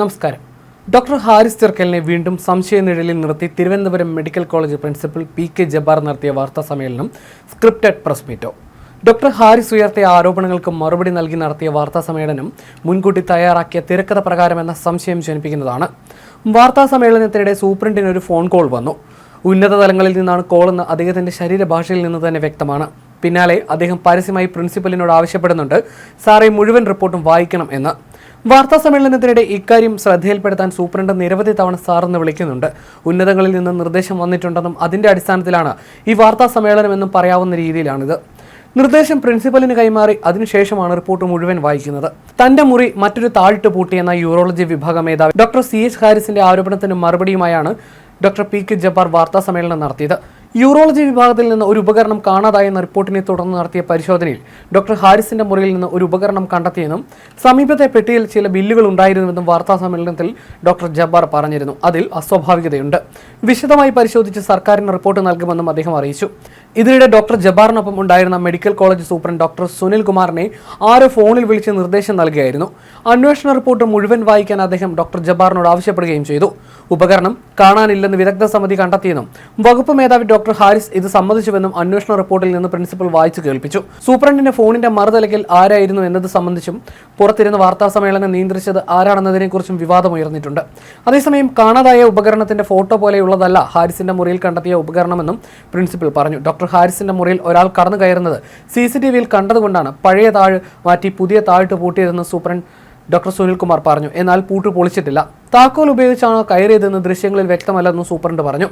നമസ്കാരം. ഡോക്ടർ ഹാരിസ് ചെർക്കലിനെ വീണ്ടും സംശയനിഴലിൽ നിർത്തി Thiruvananthapuram medical college principal P K Jabbar നടത്തിയ വാർത്താ സമ്മേളനം സ്ക്രിപ്റ്റഡ് പ്രസ് മീറ്റോ. ഡോക്ടർ ഹാരിസ് ഉയർത്തിയ ആരോപണങ്ങൾക്ക് മറുപടി നൽകി നടത്തിയ വാർത്താ സമ്മേളനം മുൻകൂട്ടി തയ്യാറാക്കിയ തിരക്കഥ പ്രകാരമെന്ന സംശയം ജനിപ്പിക്കുന്നതാണ്. വാർത്താ സമ്മേളനത്തിനിടെ സൂപ്രണ്ടിന് ഒരു ഫോൺ കോൾ വന്നു. ഉന്നത തലങ്ങളിൽ നിന്നാണ് കോളെന്ന് അദ്ദേഹത്തിന്റെ ശരീരഭാഷയിൽ നിന്ന് തന്നെ വ്യക്തമാണ്. പിന്നാലെ അദ്ദേഹം പരസ്യമായി പ്രിൻസിപ്പലിനോട് ആവശ്യപ്പെടുന്നുണ്ട് സാറേ മുഴുവൻ റിപ്പോർട്ടും വായിക്കണം എന്ന്. വാർത്താ സമ്മേളനത്തിനിടെ ഇക്കാര്യം ശ്രദ്ധയിൽപ്പെടുത്താൻ സൂപ്രണ്ട് നിരവധി തവണ സാറെന്ന് വിളിക്കുന്നുണ്ട്. ഉന്നതങ്ങളിൽ നിന്ന് നിർദ്ദേശം വന്നിട്ടുണ്ടെന്നും അതിന്റെ അടിസ്ഥാനത്തിലാണ് ഈ വാർത്താ സമ്മേളനമെന്നും പറയാവുന്ന രീതിയിലാണിത്. നിർദ്ദേശം പ്രിൻസിപ്പലിന് കൈമാറി അതിനുശേഷമാണ് റിപ്പോർട്ട് മുഴുവൻ വായിക്കുന്നത്. തന്റെ മുറി മറ്റൊരു താഴ്ട്ട് പൂട്ടിയെന്ന യൂറോളജി വിഭാഗം മേധാവി ഡോക്ടർ സി എച്ച് ഹാരിസിന്റെ ആരോപണത്തിന് മറുപടിയുമായാണ് ഡോക്ടർ പി കെ ജബ്ബാർ വാർത്താ സമ്മേളനം നടത്തിയത്. യൂറോളജി വിഭാഗത്തിൽ നിന്ന് ഒരു ഉപകരണം കാണാതായെന്ന റിപ്പോർട്ടിനെ തുടർന്ന് നടത്തിയ പരിശോധനയിൽ ഡോക്ടർ ഹാരിസിന്റെ മുറിയിൽ നിന്ന് ഒരു ഉപകരണം കണ്ടെത്തിയെന്നും സമീപത്തെ പെട്ടിയിൽ ചില ബില്ലുകൾ ഉണ്ടായിരുന്നുവെന്നും വാർത്താ സമ്മേളനത്തിൽ ഡോക്ടർ ജബ്ബാർ പറഞ്ഞിരുന്നു. അതിൽ അസ്വാഭാവികതയുണ്ട്. വിശദമായി പരിശോധിച്ച് സർക്കാരിന് റിപ്പോർട്ട് നൽകുമെന്നും അദ്ദേഹം അറിയിച്ചു. ഇതിനിടെ ഡോക്ടർ ജബാറിനൊപ്പം ഉണ്ടായിരുന്ന medical college superintendent doctor Sunil കുമാറിനെ ആരോ ഫോണിൽ വിളിച്ച് നിർദ്ദേശം നൽകുകയായിരുന്നു അന്വേഷണ റിപ്പോർട്ട് മുഴുവൻ വായിക്കാൻ അദ്ദേഹം ഡോക്ടർ ജബാറിനോട് ആവശ്യപ്പെടുകയും ചെയ്തു. ഉപകരണം കാണാനില്ലെന്ന് വിദഗ്ധ സമിതി കണ്ടെത്തിയെന്നും വകുപ്പ് മേധാവി ഡോക്ടർ ഹാരിസ് ഇത് സമ്മതിച്ചുവെന്നും അന്വേഷണ റിപ്പോർട്ടിൽ നിന്ന് പ്രിൻസിപ്പൽ വായിച്ചു കേൾപ്പിച്ചു. സൂപ്രണ്ടിന്റെ ഫോണിന്റെ മറുതലക്കിൽ ആരായിരുന്നു എന്നത് സംബന്ധിച്ചും പുറത്തിരുന്ന വാർത്താ സമ്മേളനം നിയന്ത്രിച്ചത് ആരാണെന്നതിനെക്കുറിച്ചും വിവാദമുയർന്നിട്ടുണ്ട് അതേസമയം കാണാതായ ഉപകരണത്തിന്റെ ഫോട്ടോ പോലെയുള്ളതല്ല ഹാരിസിന്റെ മുറിയിൽ കണ്ടെത്തിയ ഉപകരണമെന്നും പ്രിൻസിപ്പൽ പറഞ്ഞു. ഡോക്ടർ ഹാരിസിന്റെ മുറിയിൽ ഒരാൾ കടന്നു കയറുന്നത് സി സി ടി വിയിൽ കണ്ടതുകൊണ്ടാണ്. പഴയ താഴ് മാറ്റി പുതിയ താഴ്ട്ട് പൂട്ടിയതെന്ന് സൂപ്രണ്ട് ഡോക്ടർ സുനിൽകുമാർ പറഞ്ഞു. എന്നാൽ പൂട്ട് പൊളിച്ചിട്ടില്ല. താക്കോൽ ഉപയോഗിച്ചാണോ കയറിയതെന്ന് ദൃശ്യങ്ങളിൽ വ്യക്തമല്ലെന്നും സൂപ്രണ്ട് പറഞ്ഞു.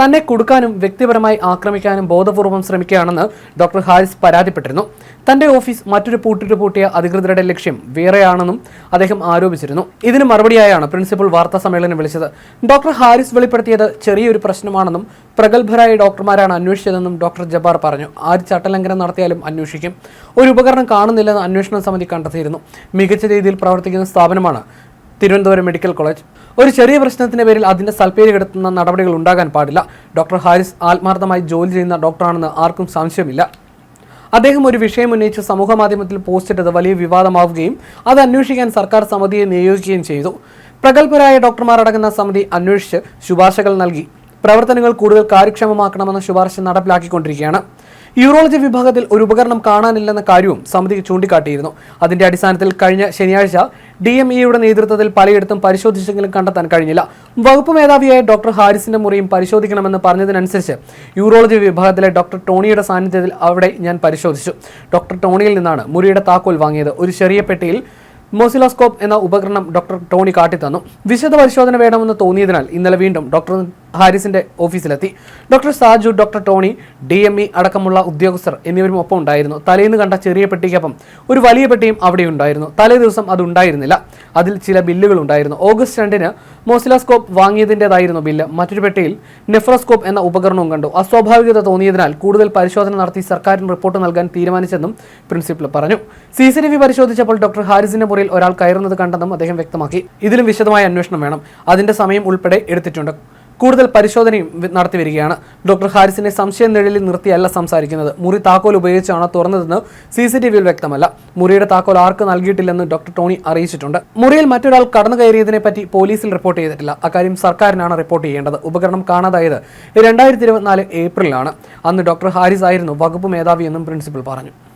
തന്നെ കൊടുക്കാനും വ്യക്തിപരമായി ആക്രമിക്കാനും ബോധപൂർവം ശ്രമിക്കുകയാണെന്ന് ഡോക്ടർ ഹാരിസ് പരാതിപ്പെട്ടിരുന്നു. തന്റെ ഓഫീസ് മറ്റൊരു പൂട്ടിട്ട് പൂട്ടിയ അധികൃതരുടെ ലക്ഷ്യം വേറെയാണെന്നും അദ്ദേഹം ആരോപിച്ചിരുന്നു. ഇതിന് മറുപടിയായാണ് പ്രിൻസിപ്പൽ വാർത്താ സമ്മേളനം വിളിച്ചത്. ഡോക്ടർ ഹാരിസ് വെളിപ്പെടുത്തിയത് ചെറിയൊരു പ്രശ്നമാണെന്നും പ്രഗത്ഭരായ ഡോക്ടർമാരാണ് അന്വേഷിച്ചതെന്നും ഡോക്ടർ ജബാർ പറഞ്ഞു. ആര് ചട്ടലംഘനം നടത്തിയാലും അന്വേഷിക്കും. ഒരു ഉപകരണം കാണുന്നില്ലെന്ന് അന്വേഷണ സമിതി കണ്ടെത്തിയിരുന്നു. മികച്ച രീതിയിൽ പ്രവർത്തിക്കുന്ന സ്ഥാപനമാണ് തിരുവനന്തപുരം മെഡിക്കൽ കോളേജ്. ഒരു ചെറിയ പ്രശ്നത്തിന്റെ പേരിൽ അതിന്റെ സൽപ്പേര് കിടത്തുന്ന നടപടികൾ ഉണ്ടാകാൻ പാടില്ല. ഡോക്ടർ ഹാരിസ് ആത്മാർത്ഥമായി ജോലി ചെയ്യുന്ന ഡോക്ടറാണെന്ന് ആർക്കും സംശയമില്ല. അദ്ദേഹം ഒരു വിഷയം ഉന്നയിച്ച് സമൂഹ മാധ്യമത്തിൽ പോസ്റ്റ് ചെയ്തത് വലിയ വിവാദമാവുകയും അത് അന്വേഷിക്കാൻ സർക്കാർ സമിതിയെ നിയോഗിക്കുകയും ചെയ്തു. പ്രഗത്ഭരായ ഡോക്ടർമാരടങ്ങുന്ന സമിതി അന്വേഷിച്ച് ശുപാർശകൾ നൽകി. പ്രവർത്തനങ്ങൾ കൂടുതൽ കാര്യക്ഷമമാക്കണമെന്ന ശുപാർശ നടപ്പിലാക്കിക്കൊണ്ടിരിക്കുകയാണ്. യൂറോളജി വിഭാഗത്തിൽ ഒരു ഉപകരണം കാണാനില്ലെന്ന കാര്യവും സമിതി ചൂണ്ടിക്കാട്ടിയിരുന്നു. അതിന്റെ അടിസ്ഥാനത്തിൽ കഴിഞ്ഞ ശനിയാഴ്ച ഡി എം ഇയുടെ നേതൃത്വത്തിൽ പലയിടത്തും പരിശോധിച്ചെങ്കിലും കണ്ടെത്താൻ കഴിഞ്ഞില്ല. വകുപ്പ് മേധാവിയായ ഡോക്ടർ ഹാരിസിന്റെ മുറിയും പരിശോധിക്കണമെന്ന് പറഞ്ഞതിനനുസരിച്ച് യൂറോളജി വിഭാഗത്തിലെ ഡോക്ടർ ടോണിയുടെ സാന്നിധ്യത്തിൽ അവിടെ ഞാൻ പരിശോധിച്ചു. ഡോക്ടർ ടോണിയിൽ നിന്നാണ് മുറിയുടെ താക്കോൽ വാങ്ങിയത്. ഒരു ചെറിയ പെട്ടിയിൽ മോസിലോസ്കോപ്പ് എന്ന ഉപകരണം ഡോക്ടർ ടോണി കാട്ടിത്തന്നു. വിശദ പരിശോധന വേണമെന്ന് തോന്നിയതിനാൽ ഇന്നലെ വീണ്ടും ഡോക്ടർ ഹാരിസിന്റെ ഓഫീസിലെത്തി. Doctor Saju doctor Tony D M E അടക്കമുള്ള ഉദ്യോഗസ്ഥർ എന്നിവരും ഒപ്പം ഉണ്ടായിരുന്നു തലേന്ന് കണ്ട ചെറിയ പെട്ടിക്കൊപ്പം ഒരു വലിയ പെട്ടിയും അവിടെ ഉണ്ടായിരുന്നു തലേ ദിവസം അത് ഉണ്ടായിരുന്നില്ല. അതിൽ ചില ബില്ലുകൾ ഉണ്ടായിരുന്നു. ഓഗസ്റ്റ് രണ്ടിന് മോസിലാസ്കോപ്പ് വാങ്ങിയതിന്റെതായിരുന്നു ബില്ല്. മറ്റൊരു പെട്ടിയിൽ നെഫ്രോസ്കോപ്പ് എന്ന ഉപകരണവും കണ്ടു. അസ്വാഭാവികത തോന്നിയതിനാൽ കൂടുതൽ പരിശോധന നടത്തി സർക്കാരിന് റിപ്പോർട്ട് നൽകാൻ തീരുമാനിച്ചെന്നും പ്രിൻസിപ്പൽ പറഞ്ഞു. സി സി ടി വി പരിശോധിച്ചപ്പോൾ ഡോക്ടർ ഹാരിസിന്റെ മുറിയിൽ ഒരാൾ കയറുന്നത് കണ്ടെന്നും അദ്ദേഹം വ്യക്തമാക്കി. ഇതിലും വിശദമായ അന്വേഷണം വേണം. അതിന്റെ സമയം ഉൾപ്പെടെ എടുത്തിട്ടുണ്ട്. കൂടുതൽ പരിശോധനയും നടത്തി വരികയാണ്. ഡോക്ടർ ഹാരിസിനെ സംശയ നിഴലിൽ നിർത്തിയല്ല സംസാരിക്കുന്നത്. മുറി താക്കോൽ ഉപയോഗിച്ചാണ് തുറന്നതെന്ന് സി സി ടി വിയിൽ വ്യക്തമല്ല. മുറിയുടെ താക്കോൽ ആർക്ക് നൽകിയിട്ടില്ലെന്ന് ഡോക്ടർ ടോണി അറിയിച്ചിട്ടുണ്ട്. മുറിയിൽ മറ്റൊരാൾ കടന്നു കയറിയതിനെ പറ്റി പോലീസിൽ റിപ്പോർട്ട് ചെയ്തിട്ടില്ല. അക്കാര്യം സർക്കാരിനാണ് റിപ്പോർട്ട് ചെയ്യേണ്ടത്. ഉപകരണം കാണാതായത് രണ്ടായിരത്തി ഇരുപത്തിനാല് ഏപ്രിലാണ്. അന്ന് ഡോക്ടർ ഹാരിസ് ആയിരുന്നു വകുപ്പ് മേധാവി എന്നും പ്രിൻസിപ്പൽ പറഞ്ഞു.